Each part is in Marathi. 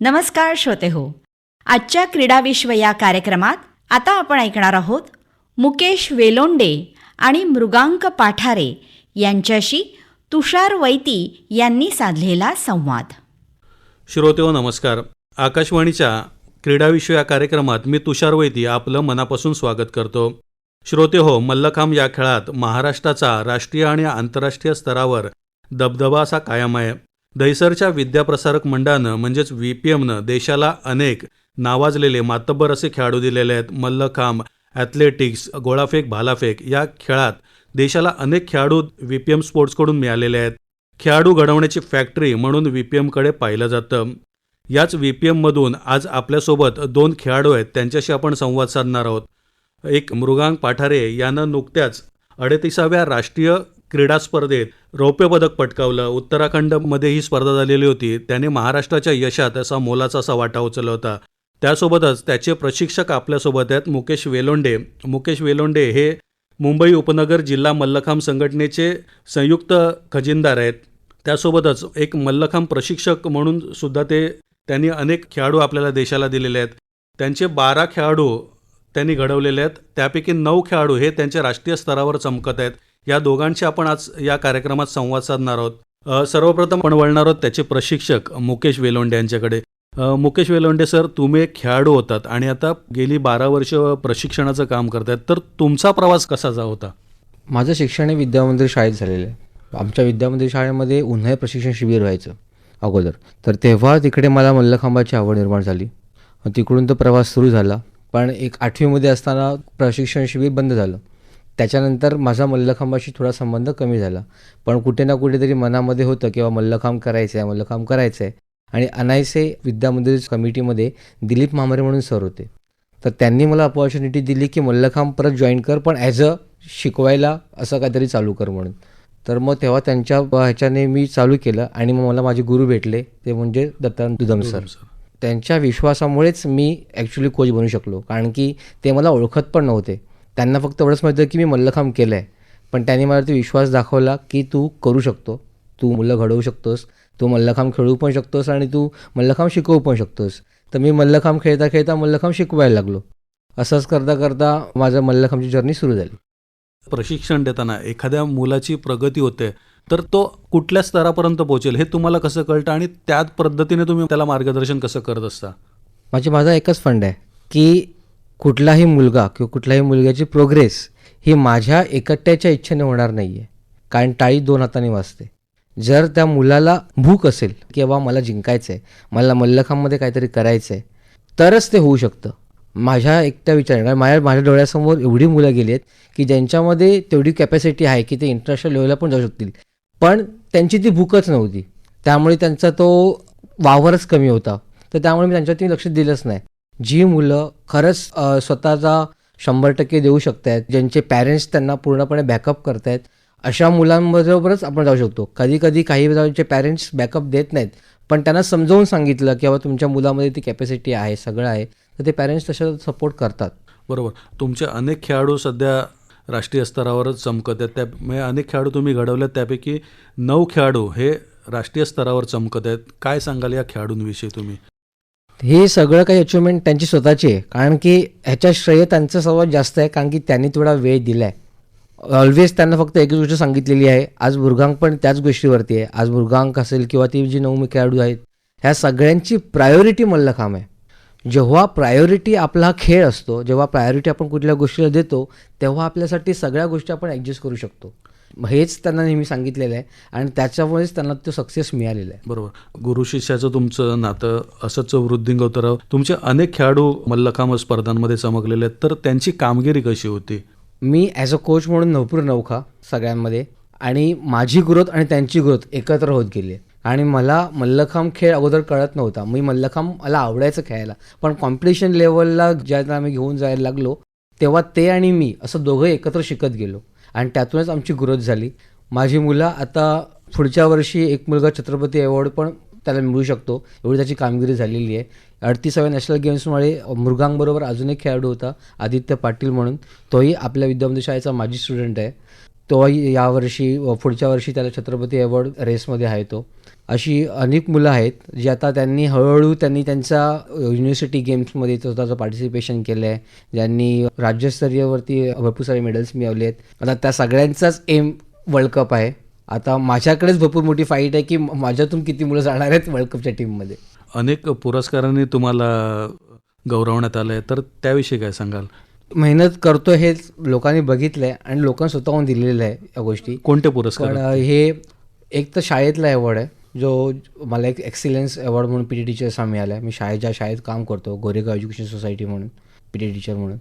नमस्कार श्रोते हो. आजच्या क्रीडा विश्व या कार्यक्रमात आता आपण ऐकणार आहोत मुकेश वेलोंडे आणि मृगांक पाठारे यांच्याशी तुषार वैती यांनी साधलेला संवाद. श्रोतेहो नमस्कार. आकाशवाणीच्या क्रीडाविश्व या कार्यक्रमात मी तुषार वैती आपलं मनापासून स्वागत करतो. श्रोते हो मल्लखांब या खेळात महाराष्ट्राचा राष्ट्रीय आणि आंतरराष्ट्रीय स्तरावर दबदबा असा कायम आहे. दहिसरच्या विद्याप्रसारक मंडळानं म्हणजेच व्ही पी एमनं देशाला अनेक नावाजलेले मातब्बर असे खेळाडू दिलेले आहेत. मल्लखांब ॲथलेटिक्स गोळाफेक भालाफेक या खेळात देशाला अनेक खेळाडू व्ही पी एम स्पोर्ट्सकडून मिळालेले आहेत. खेळाडू घडवण्याची फॅक्टरी म्हणून व्ही पी एमकडे पाहिलं जातं. याच व्ही पी एममधून आज आपल्यासोबत दोन खेळाडू आहेत. त्यांच्याशी आपण संवाद साधणार आहोत. एक मृगांक पाठारे यानं नुकत्याच अडतीसाव्या राष्ट्रीय क्रीडा स्पर्धेत रौप्य पदक पटकावलं. उत्तराखंडमध्ये ही स्पर्धा झालेली होती. त्याने महाराष्ट्राच्या यशात असा मोलाचा असा वाटा उचलला होता. त्यासोबतच त्याचे प्रशिक्षक आपल्यासोबत आहेत मुकेश वेलोंडे. मुकेश वेलोंडे हे मुंबई उपनगर जिल्हा मल्लखांब संघटनेचे संयुक्त खजिनदार आहेत. त्यासोबतच एक मल्लखांब प्रशिक्षक म्हणून सुद्धा ते त्यांनी अनेक खेळाडू आपल्याला देशाला दिलेले आहेत. त्यांचे बारा खेळाडू त्यांनी घडवलेले आहेत. त्यापैकी नऊ खेळाडू हे त्यांच्या राष्ट्रीय स्तरावर चमकत आहेत. या दोघांशी आपण आज या कार्यक्रमात संवाद साधणार आहोत. सर्वप्रथम आपण वळणार आहोत त्याचे प्रशिक्षक मुकेश वेलोंडे यांच्याकडे. मुकेश वेलोंडे सर तुम्ही एक खेळाडू होतात आणि आता गेली बारा वर्ष प्रशिक्षणाचं काम करतायत. तर तुमचा प्रवास कसा जा होता? माझं शिक्षण हे विद्यामंदिर शाळेत झालेलं आहे. आमच्या विद्यामंदिर शाळेमध्ये उन्हाळी प्रशिक्षण शिबिर व्हायचं अगोदर. तर तेव्हा तिकडे मला मल्लखांबाची आवड निर्माण झाली. तिकडून तो प्रवास सुरू झाला. पण एक आठवीमध्ये असताना प्रशिक्षण शिबिर बंद झालं. त्याच्यानंतर माझा मल्लखांबाशी थोडा संबंध कमी झाला. पण कुठे ना कुठेतरी मनामध्ये होतं किंवा मल्लखांब करायचं आहे मल्लखांब करायचं आहे आणि अनायसे विद्यामंदिर कमिटीमध्ये दिलीप मामरे म्हणून सर होते. तर त्यांनी मला अपॉर्च्युनिटी दिली की मल्लखांब परत जॉईन कर पण ॲज अ शिकवायला असं काहीतरी चालू कर म्हणून. तर मग तेव्हा त्यांच्या ह्याच्याने मी चालू केलं आणि मग मला माझे गुरु भेटले. ते म्हणजे दत्तानंद दुदम सर. त्यांच्या विश्वासामुळेच मी ॲक्च्युली कोच बनू शकलो. कारण की ते मला ओळखत पण नव्हते. त्यांना फक्त एवढंच माहिती होतं की मी मल्लखांब केलं आहे पण त्यांनी मला ते विश्वास दाखवला की तू करू शकतो. तू मुलं घडवू शकतोस. तू मल्लखांब खेळू पण शकतोस आणि तू मल्लखांब शिकवू पण शकतोस. तर मी मल्लखांब खेळता खेळता मल्लखांब शिकवायला लागलो. असंच करता करता माझं मल्लखांबची जर्नी सुरू झाली. प्रशिक्षण देताना एखाद्या मुलाची प्रगती होते तर तो कुठल्या स्तरापर्यंत पोहोचेल हे तुम्हाला कसं कळतं आणि त्याच पद्धतीने तुम्ही त्याला मार्गदर्शन कसं करत असता? माझी माझा एकच फंड आहे की कुठलाही मुलगा किंवा कुठल्याही मुलग्याची प्रोग्रेस ही माझ्या एकट्याच्या इच्छेने होणार नाही आहे कारण टाळी दोन हाताने वाजते. जर त्या मुलाला भूक असेल किंवा मला जिंकायचं आहे मला मल्लखांमध्ये काहीतरी करायचं आहे तरच ते होऊ शकतं. माझ्या एकट्या विचार कारण माझ्या माझ्या डोळ्यासमोर एवढी मुलं गेली आहेत की ज्यांच्यामध्ये तेवढी कॅपॅसिटी आहे की ते इंटरनॅशनल लेवलला पण जाऊ शकतील. पण त्यांची ती भूकच नव्हती. त्यामुळे त्यांचा तो वावरच कमी होता. तर त्यामुळे मी त्यांच्यावरती लक्ष दिलंच नाही. जी मुलं खरंच स्वतःचा शंभर टक्के देऊ शकत आहेत ज्यांचे पॅरेंट्स त्यांना पूर्णपणे बॅकअप करतायत अशा मुलांबरोबरच आपण जाऊ शकतो. कधी कधी काही वेळाचे पॅरेंट्स बॅकअप देत नाहीत पण त्यांना समजावून सांगितलं की बाबा तुमच्या मुलामध्ये ती कॅपॅसिटी आहे सगळं आहे तर ते पॅरेंट्स तसं सपोर्ट करतात. बरोबर. तुमचे अनेक खेळाडू सध्या राष्ट्रीय स्तरावरच चमकत आहेत. त्या म्हणजे अनेक खेळाडू तुम्ही घडवल्यात त्यापैकी नऊ खेळाडू हे राष्ट्रीय स्तरावर चमकत आहेत. काय सांगाल या खेळाडूंविषयी तुम्ही? हे सगळं काही अचिव्हमेंट त्यांची स्वतःची आहे. कारण की ह्याच्या श्रेय त्यांचं सर्वात जास्त आहे कारण की त्यांनी तेवढा वेळ दिला आहे ऑलवेज त्यांना फक्त एकच गोष्ट सांगितलेली आहे आज मृगांक पण त्याच गोष्टीवरती आहे. आज मृगांक असेल किंवा ती जी नऊ खेळाडू आहेत ह्या सगळ्यांची प्रायोरिटी मल्लखांब आहे. जेव्हा प्रायोरिटी आपला खेळ असतो जेव्हा प्रायोरिटी आपण कुठल्या गोष्टीला देतो तेव्हा आपल्यासाठी सगळ्या गोष्टी आपण ॲडजस्ट करू शकतो. हेच त्यांना नेहमी सांगितलेलं आहे. आणि त्याच्यामुळेच त्यांना तो सक्सेस मिळालेला आहे. बरोबर. गुरु शिष्याचं तुमचं नातं असंच वृद्धिंगत राहू तुमचे अनेक खेळाडू मल्लखांब स्पर्धांमध्ये चमकलेले आहेत. तर त्यांची कामगिरी कशी होती? मी ॲज अ कोच म्हणून नवपूर नौखा सगळ्यांमध्ये आणि माझी ग्रोथ आणि त्यांची ग्रोथ एकत्र होत गेली आहे. आणि मला मल्लखांब खेळ अगोदर कळत नव्हता. मी मल्लखांब मला आवडायचं खेळायला. पण कॉम्पिटिशन लेवलला ज्याला आम्ही घेऊन जायला लागलो तेव्हा ते आणि मी असं दोघं एकत्र शिकत गेलो. आणि त्यातूनच आमची ग्रोथ झाली. माझी मुलं आता पुढच्या वर्षी एक मुलगा छत्रपती अवॉर्ड पण त्याला मिळू शकतो. एवढी त्याची कामगिरी झालेली आहे. अडतीसाव्या नॅशनल गेम्समुळे मृगांबरोबर अजून एक खेळाडू होता आदित्य पाटील म्हणून. तोही आपल्या विद्यामंदिर शाळेचा माजी स्टुडंट आहे. तोही यावर्षी पुढच्या वर्षी त्याला छत्रपती अवॉर्ड रेसमध्ये आहे तो. अशी अनेक मुलं आहेत जी आता त्यांनी हळूहळू त्यांनी त्यांचा युनिव्हर्सिटी गेम्समध्ये स्वतःचं पार्टिसिपेशन केलं आहे ज्यांनी राज्यस्तरीयवरती भरपूर सारे मेडल्स मिळवले आहेत. आता त्या सगळ्यांचाच एम वर्ल्ड कप आहे. आता माझ्याकडेच भरपूर मोठी फाईट आहे की माझ्यातून किती मुलं जाणार आहेत वर्ल्ड कपच्या टीममध्ये अनेक पुरस्कारांनी तुम्हाला गौरवण्यात आलं आहे तर त्याविषयी काय सांगाल? मेहनत करतो हेच लोकांनी बघितलं आहे आणि लोकांनी स्वतःहून दिलेलं आहे या गोष्टी. कोणते पुरस्कार? हे एक तर शाळेतला अवॉर्ड आहे जो मला एक एक्सिलन्स अवॉर्ड म्हणून पी टी टीचर्सचा मिळाला आहे मी शाळेच्या शाळेत काम करतो गोरेगाव एज्युकेशन सोसायटी म्हणून पी टी टीचर म्हणून.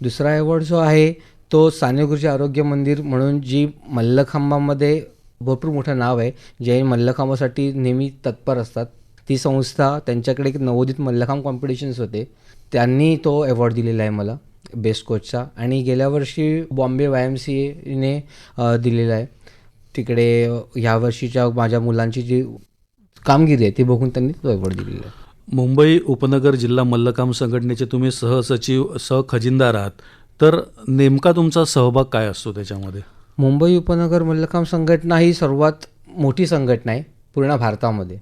दुसरा अवॉर्ड जो आहे तो सानेगुरुजी आरोग्य मंदिर म्हणून जी मल्लखांबामध्ये भरपूर मोठं नाव आहे जे मल्लखांबासाठी नेहमी तत्पर असतात. ती संस्था त्यांच्याकडे एक नवोदित मल्लखांब कॉम्पिटिशन्स होते. त्यांनी तो अवॉर्ड दिलेला आहे मला. बेस्ट कोचचा आणि गेल्या वर्षी बॉम्बे वाय एम सी एने दिलेला आहे. तिकडे ह्या वर्षीच्या माझ्या मुलांची जी कामगिरी आहे ती बघून त्यांनी अवॉर्ड दिलेला आहे. मुंबई उपनगर जिल्हा मल्लखांब संघटनेचे तुम्ही सहसचिव सहखजिनदार आहात. तर नेमका तुमचा सहभाग काय असतो त्याच्यामध्ये? मुंबई उपनगर मल्लखांब संघटना ही सर्वात मोठी संघटना आहे पूर्ण भारतामध्ये.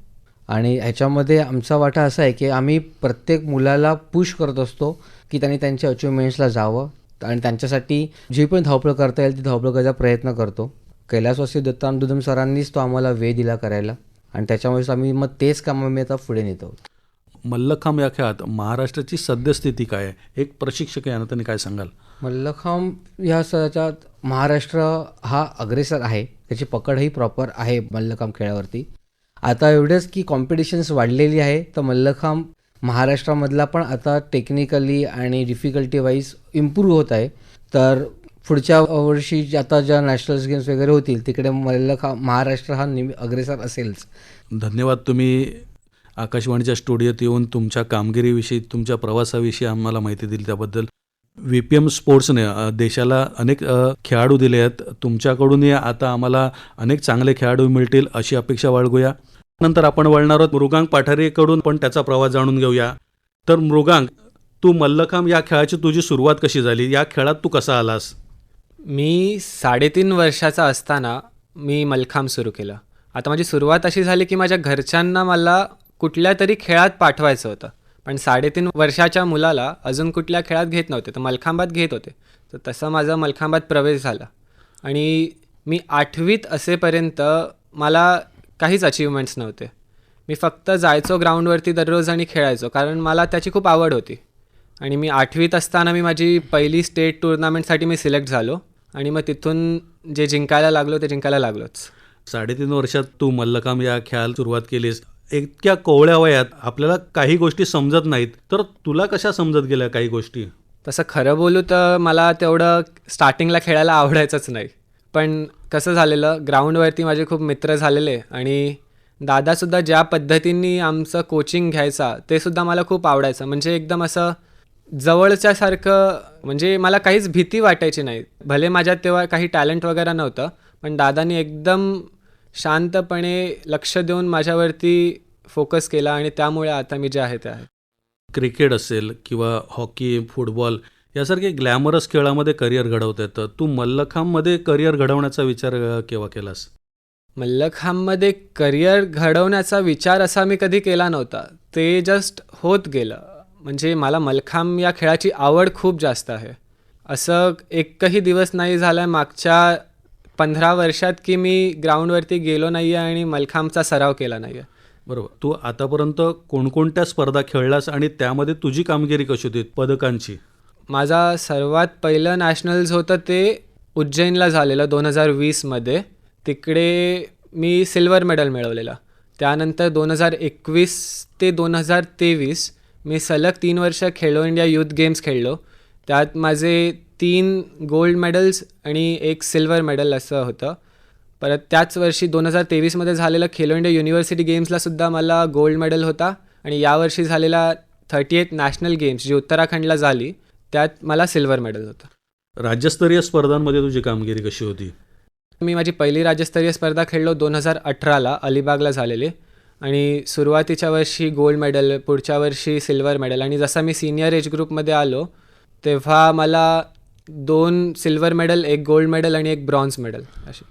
आणि ह्याच्यामध्ये आमचा वाटा असा आहे की आम्ही प्रत्येक मुलाला पुश करत असतो की त्यांनी त्यांच्या अचिव्हमेंट्सला जावं आणि त्यांच्यासाठी जी पण धावपळ करता येईल ती धावपळ करायचा प्रयत्न करतो. कैलासवासी दत्तानंदुदम सरांनीच तो आम्हाला वेळ दिला करायला आणि त्याच्यामुळेच आम्ही मग तेच काम आम्ही आता पुढे नेत. आहोत मल्लखांब या खेळात महाराष्ट्राची सद्यस्थिती काय? आहे एक प्रशिक्षक या नात्याने काय सांगाल? मल्लखांब ह्या सच्यात महाराष्ट्र हा अग्रेसर आहे. त्याची पकडही प्रॉपर आहे मल्लखांब खेळावरती. आता एवढंच की कॉम्पिटिशन्स वाढलेली आहे तर मल्लखांब महाराष्ट्रामधला पण आता टेक्निकली आणि डिफिकल्टी वाईज इम्प्रूव्ह होत आहे. तर पुढच्या वर्षी आता ज्या नॅशनल गेम्स वगैरे होतील तिकडे मल्लखांब महाराष्ट्र हा नेहमी अग्रेसर असेलच. धन्यवाद तुम्ही आकाशवाणीच्या स्टुडिओत येऊन तुमच्या कामगिरीविषयी तुमच्या प्रवासाविषयी आम्हाला माहिती दिली त्याबद्दल. व्ही पी एम स्पोर्ट्सने देशाला अनेक खेळाडू दिले आहेत. तुमच्याकडूनही आता आम्हाला अनेक चांगले खेळाडू मिळतील अशी अपेक्षा बाळगूया. नंतर आपण वळणार आहोत मृगांक पाठारेकडून पण त्याचा प्रवास जाणून घेऊया. तर मृगांक तू मल्लखांब या खेळाची तुझी सुरुवात कशी झाली? या खेळात तू कसा आलास? मी साडेतीन वर्षाचा असताना मी मल्लखांब सुरू केलं. आता माझी सुरुवात अशी झाली की माझ्या घरच्यांना मला कुठल्या तरी खेळात पाठवायचं होतं. पण साडेतीन वर्षाच्या मुलाला अजून कुठल्या खेळात घेत नव्हते तर मलखांबात घेत होते. तर तसा माझा मलखांबात प्रवेश झाला. आणि मी आठवीत असेपर्यंत मला काहीच अचीवमेंट्स नव्हते. मी फक्त जायचो ग्राउंडवरती दररोज आणि खेळायचो कारण मला त्याची खूप आवड होती. आणि मी आठवीत असताना मी माझी पहिली स्टेट टुर्नामेंटसाठी मी सिलेक्ट झालो. आणि मग तिथून जे जिंकायला लागलो ते जिंकायला लागलोच. साडेतीन वर्षात तू मल्लखांब या खेळाला सुरुवात केलीस. इतक्या कोवळ्या वयात आपल्याला काही गोष्टी समजत नाहीत. तर तुला कशा समजत गेल्या काही गोष्टी? तसं खरं बोलू तर मला तेवढं स्टार्टिंगला खेळायला आवडायचंच नाही. पण कसं झालेलं ग्राउंडवरती माझे खूप मित्र झालेले आणि दादासुद्धा ज्या पद्धतींनी आमचं कोचिंग घ्यायचा ते सुद्धा मला खूप आवडायचं. म्हणजे एकदम असं जवळच्यासारखं म्हणजे मला काहीच भीती वाटायची नाही. भले माझ्यात तेव्हा काही टॅलेंट वगैरे नव्हतं पण दादानी एकदम शांतपणे लक्ष देऊन माझ्यावरती फोकस केला आणि त्यामुळे आता मी जे आहे ते आहे. क्रिकेट असेल किंवा हॉकी फुटबॉल यासारखे ग्लॅमरस खेळामध्ये करिअर घडवता येतं तू मल्लखांबमध्ये करिअर घडवण्याचा विचार केव्हा केलास? मल्लखांबमध्ये करिअर घडवण्याचा विचार असा मी कधी केला नव्हता. ते जस्ट होत गेलं. म्हणजे मला मल्लखांब या खेळाची आवड खूप जास्त आहे. असं एकही दिवस नाही झाला आहे मागच्या पंधरा वर्षात की मी ग्राउंडवरती गेलो नाही आहे आणि मल्लखांबचा सराव केला नाही आहे बरोबर. तू आतापर्यंत कोणकोणत्या स्पर्धा खेळलास आणि त्यामध्ये तुझी कामगिरी कशी होती पदकांची? माझा सर्वात पहिलं नॅशनल्स होतं ते उज्जैनला झालेलं दोन हजार वीसमध्ये तिकडे मी सिल्वर मेडल मिळवलेलं. त्यानंतर दोन हजार एकवीस ते दोन हजार तेवीस मी सलग तीन वर्ष खेलो इंडिया यूथ गेम्स खेळलो. त्यात माझे तीन गोल्ड मेडल्स आणि एक सिल्वर मेडल असं होतं. परत त्याच वर्षी दोन हजार तेवीसमध्ये झालेलं खेलो इंडिया युनिव्हर्सिटी गेम्सला सुद्धा मला गोल्ड मेडल होता आणि यावर्षी झालेला थर्टी एथ नॅशनल गेम्स जी उत्तराखंडला झाली त्यात मला सिल्वर मेडल होतं. राज्यस्तरीय स्पर्धांमध्ये तुझी कामगिरी कशी होती? मी माझी पहिली राज्यस्तरीय स्पर्धा खेळलो दोन हजार अठराला अलिबागला झालेली. आणि सुरुवातीच्या वर्षी गोल्ड मेडल पुढच्या वर्षी सिल्वर मेडल आणि जसा मी सिनियर एज ग्रुपमध्ये आलो तेव्हा मला दोन सिल्वर मेडल एक गोल्ड मेडल आणि एक ब्रॉन्झ मेडल अशी.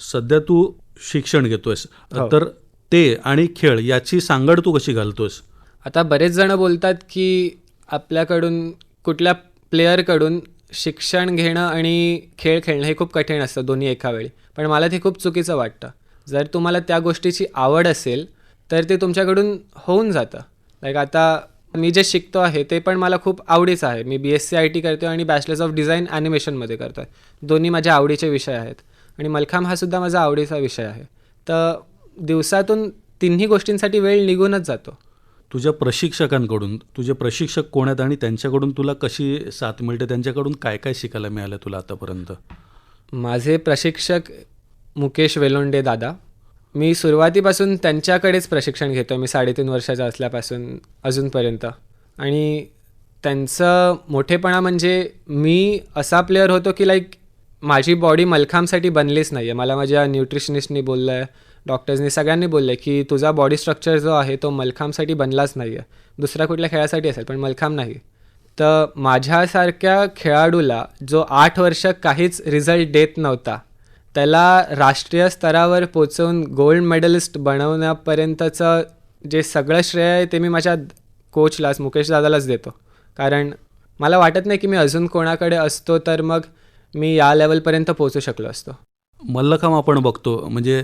सध्या तू शिक्षण घेतोयस. हो. तर ते आणि खेळ याची सांगड तू कशी घालतोस आता बरेच जण बोलतात की आपल्याकडून कुठल्या प्लेअरकडून शिक्षण घेणं आणि खेळ खेळणं हे खूप कठीण असतं दोन्ही एका वेळी. पण मला ते खूप चुकीचं वाटतं. जर तुम्हाला त्या गोष्टीची आवड असेल तर ते तुमच्याकडून होऊन जातं. लाईक आता मी जे शिकतो आहे ते पण मला खूप आवडीचं आहे. मी B S C I T करतो आणि बॅचलर्स ऑफ डिझाईन ॲनिमेशनमध्ये करतो आहे दोन्ही माझ्या आवडीचे विषय आहेत. आणि मलखांब हा सुद्धा माझा आवडीचा विषय आहे. तर दिवसातून तिन्ही गोष्टींसाठी वेळ निघूनच जातो. तुझ्या प्रशिक्षकांकडून तुझे प्रशिक्षक कोण आहेत आणि त्यांच्याकडून तुला कशी साथ मिळते? त्यांच्याकडून काय काय शिकायला मिळालं तुला आतापर्यंत? माझे प्रशिक्षक मुकेश वेलोंडे दादा. मी सुरुवातीपासून त्यांच्याकडेच प्रशिक्षण घेतो मी साडेतीन वर्षाचा असल्यापासून अजूनपर्यंत. आणि त्यांचं मोठेपणा म्हणजे मी असा प्लेअर होतो की लाईक माझी बॉडी मलखांबसाठी बनलीच नाही आहे मला माझ्या न्यूट्रिशनिस्टनी बोललं आहे डॉक्टर्सनी सगळ्यांनी बोललं आहे की तुझा बॉडी स्ट्रक्चर जो आहे तो मलखांबसाठी बनलाच नाही आहे दुसऱ्या कुठल्या खेळासाठी असेल पण मलखांब नाही. तर माझ्यासारख्या खेळाडूला जो आठ वर्ष काहीच रिझल्ट देत नव्हता त्याला राष्ट्रीय स्तरावर पोचवून गोल्ड मेडलिस्ट बनवण्यापर्यंतचं जे सगळं श्रेय आहे ते मी माझ्या कोचलाच मुकेश दादालाच देतो. कारण मला वाटत नाही की मी अजून कोणाकडे असतो तर मग मी या लेवलपर्यंत पोचू शकलो असतो. मल्लखांब आपण बघतो म्हणजे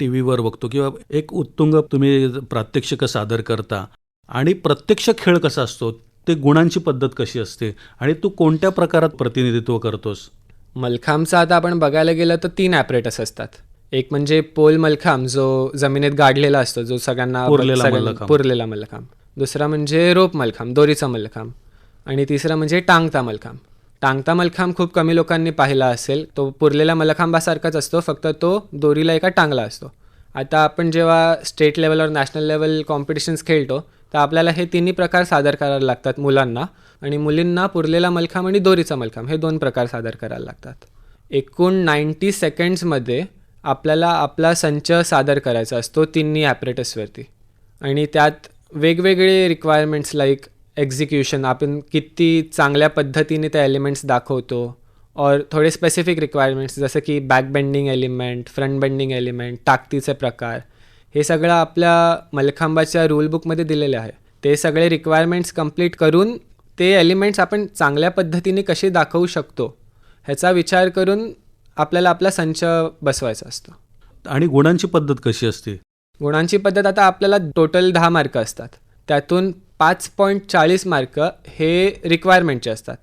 टी व्हीवर बघतो किंवा एक उत्तुंग तुम्ही प्रात्यक्षिकं सादर करता आणि प्रत्यक्ष खेळ कसा असतो ते गुणांची पद्धत कशी असते आणि तू कोणत्या प्रकारात प्रतिनिधित्व करतोस? मलखांबचं आता आपण बघायला गेलं तर तीन ॲपरेटस असतात. एक म्हणजे पोल मलखांब जो जमिनीत गाडलेला असतो जो सगळ्यांना पुरलेला मल्लखांब दुसरा म्हणजे रोप मलखांब दोरीचा मल्लखांब आणि तिसरा म्हणजे टांगता मलखांब टांगता मलखांब खूप कमी लोकांनी पाहिला असेल तो पुरलेल्या मलखांबासारखाच असतो फक्त तो दोरीला एका टांगला असतो. आता आपण जेव्हा स्टेट लेवलवर नॅशनल लेवल कॉम्पिटिशन्स खेळतो तर आपल्याला हे तिन्ही प्रकार सादर करायला लागतात मुलांना आणि मुलींना पुरलेला मलखांब आणि दोरीचा मलखांब हे दोन प्रकार सादर करायला लागतात. एकूण नाईंटी सेकंड्समध्ये आपल्याला आपला संच सादर करायचा असतो तिन्ही ॲपरेटसवरती आणि त्यात वेगवेगळे रिक्वायरमेंट्स लाईक एक्झिक्युशन आपण किती चांगल्या पद्धतीने त्या एलिमेंट्स दाखवतो और थोडे स्पेसिफिक रिक्वायरमेंट्स जसं की back bending element front bending element ताकदीचे प्रकार हे सगळं आपल्या मलखांबाच्या रूल बुकमध्ये दिलेले आहे. ते सगळे रिक्वायरमेंट्स कंप्लीट करून ते एलिमेंट्स आपण चांगल्या पद्धतीने कसे दाखवू शकतो ह्याचा विचार करून आपल्याला आपला संच बसवायचा असतो. आणि गुणांची पद्धत कशी असते? गुणांची पद्धत आता आपल्याला टोटल दहा मार्क असतात. त्यातून पाच पॉईंट चाळीस मार्क हे रिक्वायरमेंटचे असतात.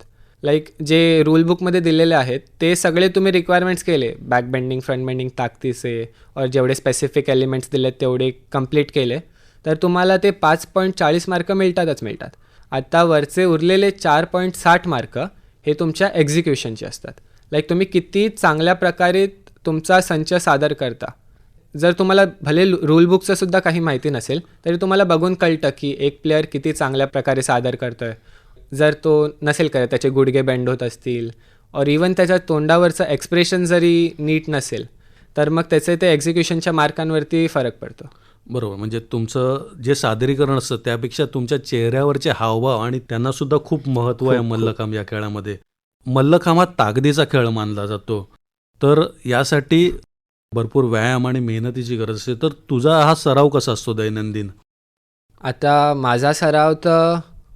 लाईक जे रूलबुकमध्ये दिलेले आहेत ते सगळे तुम्ही रिक्वायरमेंट्स केले. बॅक बेंडिंग फ्रंट बेंडिंग ताकदीचे और जेवढे स्पेसिफिक एलिमेंट्स दिले तेवढे कंप्लीट केले. तर तुम्हाला ते पाच पॉईंट चाळीस मार्क मिळतातच मिळतात. आता वरचे उरलेले चार पॉईंट साठ मार्क हे तुमच्या एक्झिक्युशनचे असतात. लाईक तुम्ही किती चांगल्या प्रकारे तुमचा संच सादर करता. जर तुम्हाला भले रूलबुकचंसुद्धा सुद्धा काही माहिती नसेल तरी तुम्हाला बघून कळतं की एक प्लेअर किती चांगल्या प्रकारे सादर करतो आहे जर तो नसेल करत त्याचे गुडघे बेंड होत असतील और इवन त्याच्या तोंडावरचं एक्सप्रेशन जरी नीट नसेल तर मग त्याचे ते एक्झिक्युशनच्या मार्कांवरती फरक पडतो. बरोबर. म्हणजे तुमचं जे सादरीकरण असतं त्यापेक्षा तुमच्या चेहऱ्यावरचे हावभाव आणि त्यांना सुद्धा खूप महत्त्व आहे. मल्लखांब या खेळामध्ये. मल्लखांब हा ताकदीचा खेळ मानला जातो. तर यासाठी भरपूर व्यायाम आणि मेहनतीची गरज असते. तर तुझा हा सराव कसा असतो दैनंदिन? आता माझा सराव तर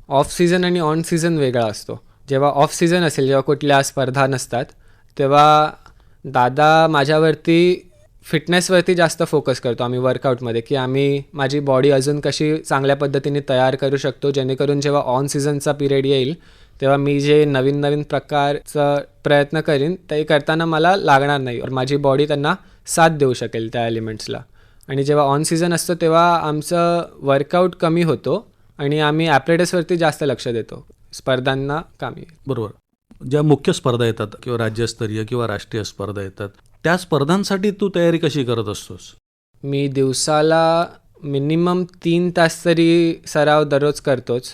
ऑफ सीझन आणि ऑन सीझन वेगळा असतो. जेव्हा ऑफ सीझन असेल जेव्हा कुठल्या स्पर्धा नसतात तेव्हा दादा माझ्यावरती फिटनेसवरती जास्त फोकस करतो आम्ही वर्कआउटमध्ये की आम्ही माझी बॉडी अजून कशी चांगल्या पद्धतीने तयार करू शकतो जेणेकरून जेव्हा ऑन सीझनचा पिरियड येईल तेव्हा मी जे नवीन नवीन प्रकारचं प्रयत्न करीन ते करताना मला लागणार नाही. और माझी बॉडी त्यांना साथ देऊ शकेल त्या एलिमेंट्सला आणि जेव्हा ऑन सीझन असतो तेव्हा आमचं वर्कआउट कमी होतो. आणि आम्ही ॲपरेटसवरती जास्त लक्ष देतो. स्पर्धांना कामी. बरोबर. ज्या मुख्य स्पर्धा येतात किंवा राज्यस्तरीय किंवा राष्ट्रीय स्पर्धा येतात त्या स्पर्धांसाठी तू तयारी कशी करत असतोस? मी दिवसाला मिनिमम तीन तास तरी सराव दररोज करतोच.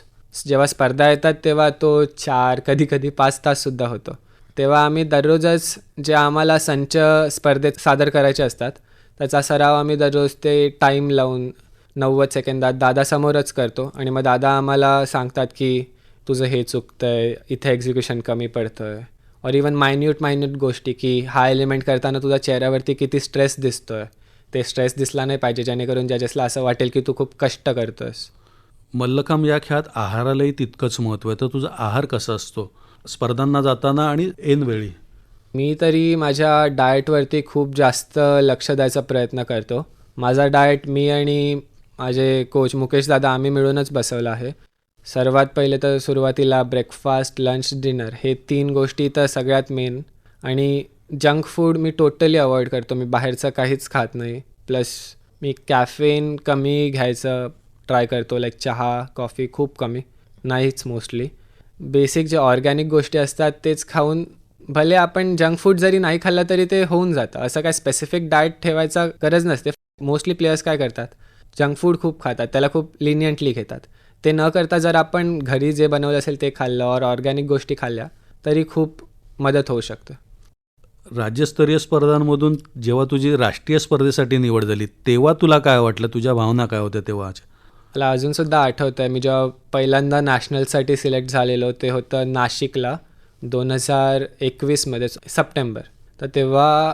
जेव्हा स्पर्धा येतात तेव्हा तो चार कधी कधी पाच ताससुद्धा होतो. तेव्हा आम्ही दररोजच जे आम्हाला संच स्पर्धेत सादर करायचे असतात त्याचा सराव आम्ही दररोज ते टाईम लावून नव्वद सेकंदात दादासमोरच करतो आणि मग दादा आम्हाला सांगतात की तुझं हे चुकतं आहे इथे एक्झिक्युशन कमी पडतं आहे और इवन मायन्यूट मायन्यूट गोष्टी की हा एलिमेंट करताना तुझ्या चेहऱ्यावरती किती स्ट्रेस दिसतोय. ते स्ट्रेस दिसला नाही पाहिजे जेणेकरून जजेसला असं वाटेल की तू खूप कष्ट करतोयस. मल्लखांब या खेळात आहारालाही तितकंच महत्त्व आहे. तर तुझा आहार कसा असतो? स्पर्धांना जाताना आणि ऐनवेळी मी तरी माझ्या डाएटवरती खूप जास्त लक्ष द्यायचा प्रयत्न करतो. माझा डाएट मी आणि माझे कोच मुकेश दादा आम्ही मिळूनच बसवलं आहे. सर्वात पहिले तर सुरुवातीला ब्रेकफास्ट लंच डिनर हे तीन गोष्टी तर सगळ्यात मेन आणि जंक फूड मी टोटली अवॉइड करतो. मी बाहेरचं काहीच खात नाही. प्लस मी कॅफेन कमी घ्यायचं ट्राय करतो. लाईक चहा कॉफी खूप कमी. नाहीच मोस्टली बेसिक जे ऑर्गॅनिक गोष्टी असतात तेच खाऊन भले आपण जंक फूड जरी नाही खाल्लं तरी ते होऊन जातं. असं काय स्पेसिफिक डाएट ठेवायचा गरज नसते. मोस्टली प्लेयर्स काय करतात? जंक फूड खूप खातात त्याला खूप लिनियंटली घेतात. ते न करता जर आपण घरी जे बनवलं असेल ते खाल्लं और ऑर्गॅनिक गोष्टी खाल्ल्या तरी खूप मदत होऊ शकते. राज्यस्तरीय स्पर्धांमधून जेव्हा तुझी राष्ट्रीय स्पर्धेसाठी निवड झाली तेव्हा तुला काय वाटलं? तुझ्या भावना काय होत्या तेव्हा मला अजूनसुद्धा आठवतं आहे मी जेव्हा पहिल्यांदा नॅशनलसाठी सिलेक्ट झालेलो ते होतं नाशिकला दोन हजार एकवीसमध्ये सप्टेंबर. तर तेव्हा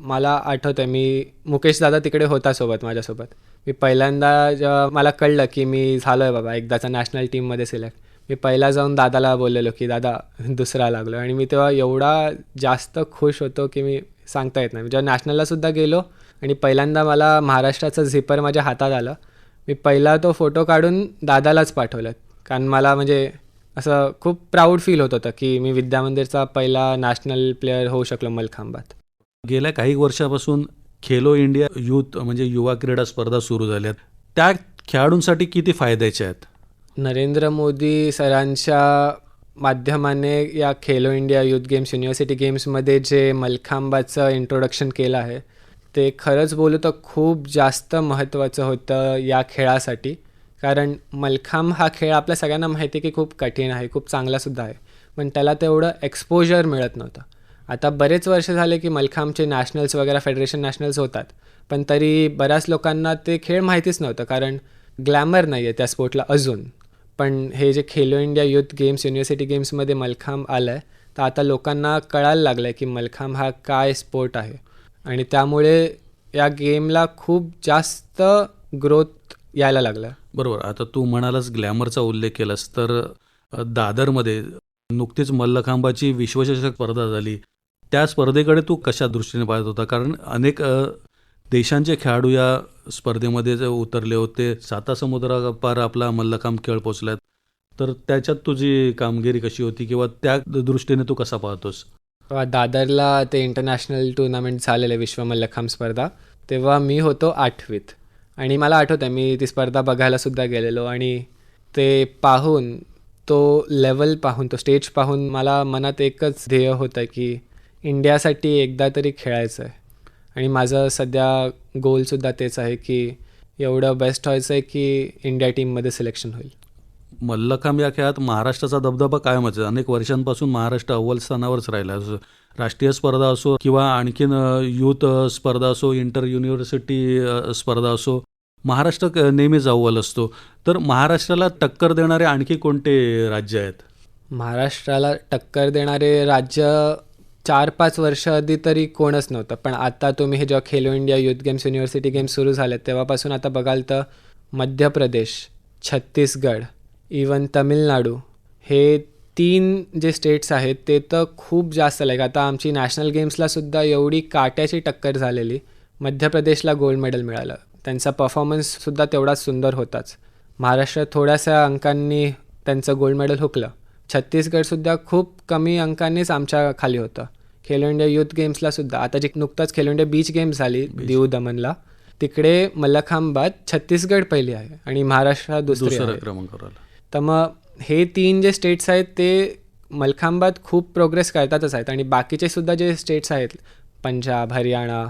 मला आठवतं आहे मी मुकेश दादा तिकडे होता सोबत माझ्यासोबत. मी पहिल्यांदा जेव्हा मला कळलं की मी झालो आहे बाबा एकदाचा नॅशनल टीममध्ये सिलेक्ट मी पहिला जाऊन दादाला बोललेलो की दादा दुसरा लागलो आणि मी तेव्हा एवढा जास्त खुश होतो की मी सांगता येत नाही. जेव्हा नॅशनललासुद्धा गेलो आणि पहिल्यांदा मला महाराष्ट्राचं झिपर माझ्या हातात आलं मी पहिला तो फोटो काढून दादालाच पाठवलं. कारण मला म्हणजे असं खूप प्राऊड फील होत होतं की मी विद्यामंदिरचा पहिला नॅशनल प्लेअर होऊ शकलो मलखांबात गेल्या काही वर्षापासून खेलो इंडिया युथ म्हणजे युवा क्रीडा स्पर्धा सुरू झाल्या त्या खेळाडूंसाठी किती फायद्याच्या आहेत? नरेंद्र मोदी सरांच्या माध्यमाने या Khelo India youth games university गेम्समध्ये जे मलखांबाचं इंट्रोडक्शन केलं आहे ते खरंच बोलू तर खूप जास्त महत्त्वाचं होतं या खेळासाठी. कारण मलखांब हा खेळ आपल्या सगळ्यांना माहिती आहे की खूप कठीण आहे खूप चांगलासुद्धा आहे. पण त्याला तेवढं एक्सपोजर मिळत नव्हतं. आता बरेच वर्ष झाले की मलखांबचे नॅशनल्स वगैरे फेडरेशन नॅशनल्स होतात. पण तरी बऱ्याच लोकांना ते खेळ माहितीच नव्हतं कारण ग्लॅमर नाही आहे त्या स्पोर्टला अजून. पण हे जे Khelo India youth games university गेम्समध्ये मलखांब आलं आहे तर आता लोकांना कळायला लागलं आहे की मलखांब हा काय स्पोर्ट आहे. आणि त्यामुळे या गेमला खूप जास्त ग्रोथ यायला लागला. बरोबर. आता तू म्हणालास ग्लॅमरचा उल्लेख केलास तर दादरमध्ये नुकतीच मल्लखांबाची विश्वचषक स्पर्धा झाली. त्या स्पर्धेकडे तू कशा दृष्टीने पाहत होता? कारण अनेक देशांचे खेळाडू या स्पर्धेमध्ये जे उतरले होते साता समुद्रापार आपला मल्लखांब खेळ पोचलात तर त्याच्यात तुझी कामगिरी कशी होती किंवा त्या दृष्टीने तू कसा पाहतोस? दादरला ते इंटरनॅशनल टुर्नामेंट झालेले विश्व मल्लखांब स्पर्धा. तेव्हा मी होतो आठवीत. आणि मला आठवतं मी ती स्पर्धा बघायलासुद्धा गेलेलो आणि ते पाहून तो लेवल पाहून तो स्टेज पाहून मला मनात एकच ध्येय होतं की इंडियासाठी एकदा तरी खेळायचं आहे आणि माझं सध्या गोलसुद्धा तेच आहे की एवढं बेस्ट व्हायचं आहे की इंडिया टीममध्ये सिलेक्शन होईल. मल्लखांब या खेळात महाराष्ट्राचा दबदबा कायमच आहे अनेक वर्षांपासून महाराष्ट्र अव्वल स्थानावरच राहिला असो राष्ट्रीय स्पर्धा असो किंवा आणखीन युथ स्पर्धा असो इंटर युनिव्हर्सिटी स्पर्धा असो महाराष्ट्र नेहमीच अव्वल असतो. तर महाराष्ट्राला टक्कर देणारे आणखी कोणते राज्य आहेत? महाराष्ट्राला टक्कर देणारे राज्य चार पाच वर्ष आधी तरी कोणच नव्हतं. पण आता तुम्ही हे जेव्हा Khelo India youth games university games सुरू झाले तेव्हापासून आता बघाल तर मध्य प्रदेश छत्तीसगड इवन तमिळनाडू हे तीन जे स्टेट्स आहेत ते तर खूप जास्त लाईक आता आमची नॅशनल गेम्सलासुद्धा एवढी काट्याची टक्कर झालेली. मध्य प्रदेशला गोल्ड मेडल मिळालं. त्यांचा परफॉर्मन्ससुद्धा तेवढाच सुंदर होताच. महाराष्ट्र थोड्याशा अंकांनी त्यांचं गोल्ड मेडल हुकलं. छत्तीसगडसुद्धा खूप कमी अंकांनीच आमच्या खाली होतं. खेलो इंडिया युथ गेम्सला सुद्धा. आता जी नुकताच खेलो इंडिया बीच गेम्स झाली दीव दमनला. तिकडे मल्लखांबात छत्तीसगड पहिली आहे आणि महाराष्ट्र दुसरी क्रमांकावर तर मग हे तीन जे स्टेट्स आहेत ते मलखांबात खूप प्रोग्रेस करतातच आहेत. आणि बाकीचे सुद्धा जे स्टेट्स आहेत पंजाब हरियाणा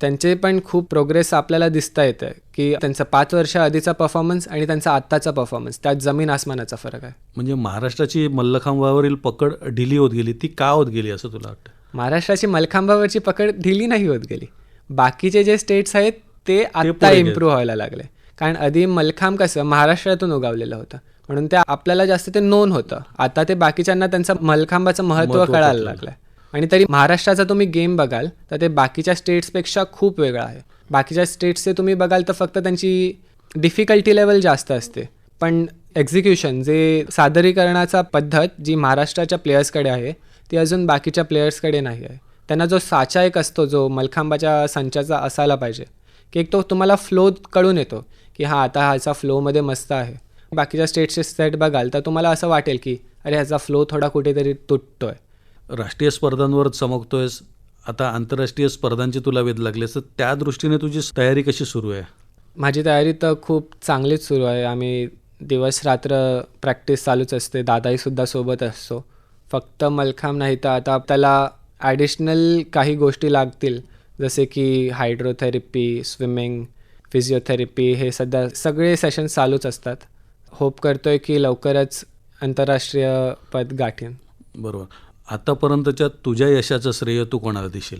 त्यांचे पण खूप प्रोग्रेस आपल्याला दिसता येतं की त्यांचा पाच वर्ष आधीचा परफॉर्मन्स आणि त्यांचा आत्ताचा परफॉर्मन्स त्यात जमीन आसमानाचा फरक आहे. म्हणजे महाराष्ट्राची मल्लखांबावरील पकड ढिली होत गेली ती का होत गेली असं तुला वाटतं? महाराष्ट्राची मलखांबावरची पकड ढिली नाही होत गेली. बाकीचे जे स्टेट्स आहेत ते आत्ता. इम्प्रूव्ह व्हायला लागले. कारण आधी मलखांब कसं महाराष्ट्रातून उगावलेलं होतं. म्हणून ते आपल्याला जास्त ते नोन होतं. आता ते बाकीच्यांना त्यांचं मलखांबाचं महत्त्व कळायला. लागलं आणि तरी महाराष्ट्राचा तुम्ही गेम बघाल तर ते बाकीच्या स्टेट्सपेक्षा खूप वेगळा आहे. बाकीच्या स्टेट्सचे तुम्ही बघाल तर फक्त त्यांची डिफिकल्टी लेवल जास्त असते. पण एक्झिक्युशन जे सादरीकरणाचा पद्धत जी महाराष्ट्राच्या प्लेयर्सकडे आहे ती अजून बाकीच्या प्लेयर्सकडे नाही आहे. त्यांना जो साचा एक असतो जो मलखांबाच्या संचाचा असायला पाहिजे की एक तो तुम्हाला फ्लो कळून येतो की हा आता ह्याचा फ्लोमध्ये मस्त आहे. बाकीच्या स्टेट्सचे सेट बघाल तर तुम्हाला असं वाटेल की अरे ह्याचा फ्लो थोडा कुठेतरी तुटतो आहे राष्ट्रीय स्पर्धांवर चमकतोयस. आता आंतरराष्ट्रीय स्पर्धांची तुला वेध लागलेस तर त्या दृष्टीने तुझी तयारी कशी सुरू आहे? माझी तयारी तर खूप चांगलीच सुरू आहे. आम्ही दिवस रात्र प्रॅक्टिस चालूच असते. दादाहीसुद्धा सोबत असतो. फक्त मलखांब नाही तर आता त्याला ॲडिशनल काही गोष्टी लागतील. जसे की हायड्रोथेरपी स्विमिंग फिजिओथेरपी हे सध्या सगळे सेशन चालूच असतात. होप करतोय की लवकरच आंतरराष्ट्रीय पद गाठीन. बरोबर. आतापर्यंतच्या तुझ्या यशाचं श्रेय तू कोणाला देशील?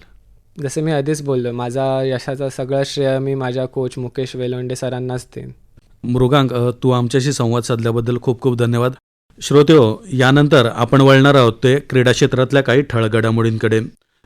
जसे मी आधीच बोललो माझा यशाचं सगळं श्रेय मी माझ्या कोच मुकेश वेलोंडे सरांनाच देईन. मृगांक तू आमच्याशी संवाद साधल्याबद्दल खूप खूप धन्यवाद. श्रोते हो यानंतर आपण वळणार आहोत ते क्रीडा क्षेत्रातल्या काही ठळक घडामोडींकडे.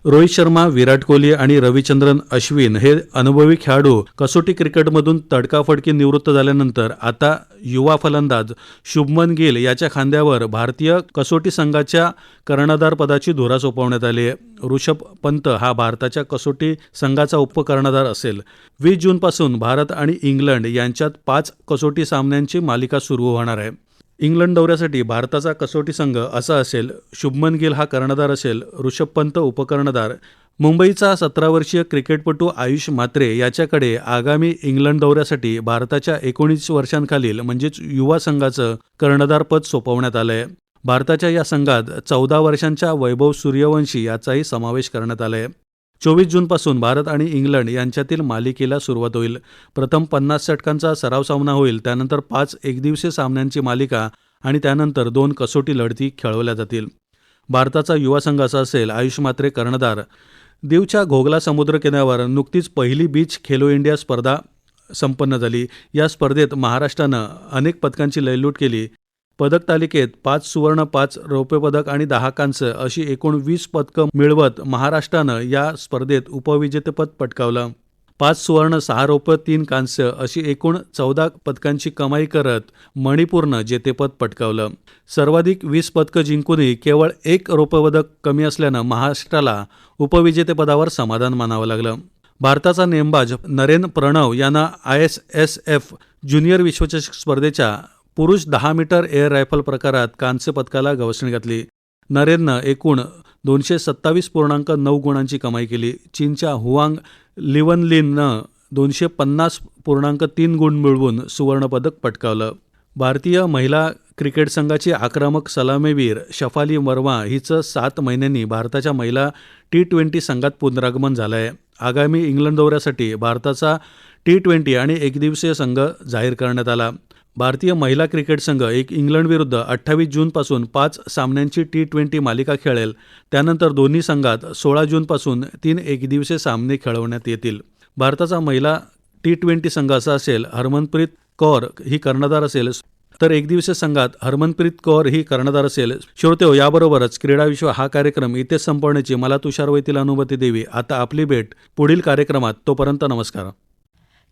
रोहित शर्मा विराट कोहली आणि रविचंद्रन अश्विन हे अनुभवी खेळाडू कसोटी क्रिकेटमधून तडकाफडकी निवृत्त झाल्यानंतर आता युवा फलंदाज शुभमन गिल याच्या खांद्यावर भारतीय कसोटी संघाच्या कर्णधारपदाची धुरा सोपवण्यात आली आहे. ऋषभ पंत हा भारताच्या कसोटी संघाचा उपकर्णधार असेल. वीस जूनपासून भारत आणि इंग्लंड यांच्यात पाच कसोटी सामन्यांची मालिका सुरू होणार आहे. इंग्लंड दौऱ्यासाठी भारताचा कसोटी संघ असा असेल शुभमन गिल हा कर्णधार असेल ऋषभ पंत उपकर्णधार मुंबईचा सतरा वर्षीय क्रिकेटपटू आयुष म्हात्रे याच्याकडे आगामी इंग्लंड दौऱ्यासाठी भारताच्या एकोणीस वर्षांखालील म्हणजेच युवा संघाचं कर्णधारपद सोपवण्यात आलं आहे भारताच्या या संघात चौदा वर्षांच्या वैभव सूर्यवंशी याचाही समावेश करण्यात आलाय. चोवीस जूनपासून भारत आणि इंग्लंड यांच्यातील मालिकेला सुरुवात होईल. प्रथम पन्नास षटकांचा सराव सामना होईल त्यानंतर पाच एकदिवसीय सामन्यांची मालिका आणि त्यानंतर दोन कसोटी लढती खेळवल्या जातील. भारताचा युवा संघ असा असेल आयुष मात्रे कर्णधार. दीवच्या घोगला समुद्र किनाऱ्यावर नुकतीच पहिली बीच खेलो इंडिया स्पर्धा संपन्न झाली. या स्पर्धेत महाराष्ट्रानं अनेक पदकांची लयलूट केली. पदक तालिकेत पाच सुवर्ण पाच रौप्य पदक आणि दहा कांस्य अशी एकूण वीस पदकं मिळवत महाराष्ट्रानं या स्पर्धेत उपविजेतेपद पटकावलं. पाच सुवर्ण सहा रौप्य तीन कांस्य अशी एकूण चौदा पदकांची कमाई करत मणिपूरनं जेतेपद पटकावलं. सर्वाधिक वीस पदकं जिंकूनही केवळ एक रौप्यपदक कमी असल्यानं महाराष्ट्राला उपविजेतेपदावर समाधान मानावं लागलं. भारताचा नेमबाज नरेन प्रणव यांना I S S F junior विश्वचषक स्पर्धेच्या पुरुष दहा मीटर एअर रायफल प्रकारात कांस्य पदकाला गवसणी घातली. नरेननं एकूण दोनशे सत्तावीस पूर्णांक नऊ गुणांची कमाई केली. चीनच्या हुआंग लिवनलिननं दोनशे पन्नास पूर्णांक तीन गुण मिळवून सुवर्णपदक पटकावलं. भारतीय महिला क्रिकेट संघाची आक्रमक सलामीवीर शफाली वर्मा हिचं सात महिन्यांनी भारताच्या महिला टी ट्वेंटी संघात पुनरागमन झालं आहे आगामी इंग्लंड दौऱ्यासाठी भारताचा टी ट्वेंटी आणि एकदिवसीय संघ जाहीर करण्यात आला. भारतीय महिला क्रिकेट संघ एक इंग्लंडविरुद्ध अठ्ठावीस जूनपासून पाच सामन्यांची टी ट्वेंटी मालिका खेळेल. त्यानंतर दोन्ही संघात सोळा जूनपासून तीन एकदिवसीय सामने खेळवण्यात येतील. भारताचा महिला टी ट्वेंटी संघ असा असेल हरमनप्रीत कौर ही कर्णधार असेल. तर एकदिवसीय संघात हरमनप्रीत कौर ही कर्णधार असेल. श्रोते हो, याबरोबरच क्रीडाविश्व हा कार्यक्रम इथेच संपवण्याची मला तुषार वैतील अनुमती देवी. आता आपली भेट पुढील कार्यक्रमात. तोपर्यंत नमस्कार.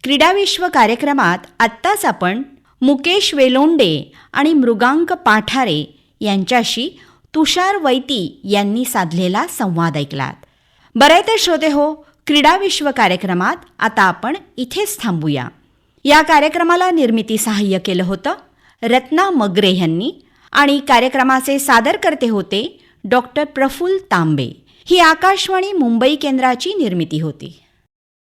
क्रीडाविश्व कार्यक्रमात आत्ताच आपण मुकेश वेलोंडे आणि मृगांक पाठारे यांच्याशी तुषार वैती यांनी साधलेला संवाद ऐकलात. बरं तर श्रोते हो क्रीडाविश्व कार्यक्रमात आता आपण इथेच थांबूया. या कार्यक्रमाला निर्मिती सहाय्य केलं होतं रत्ना मगरे यांनी आणि कार्यक्रमाचे सादरकर्ते होते डॉक्टर प्रफुल्ल तांबे. ही आकाशवाणी मुंबई केंद्राची निर्मिती होती.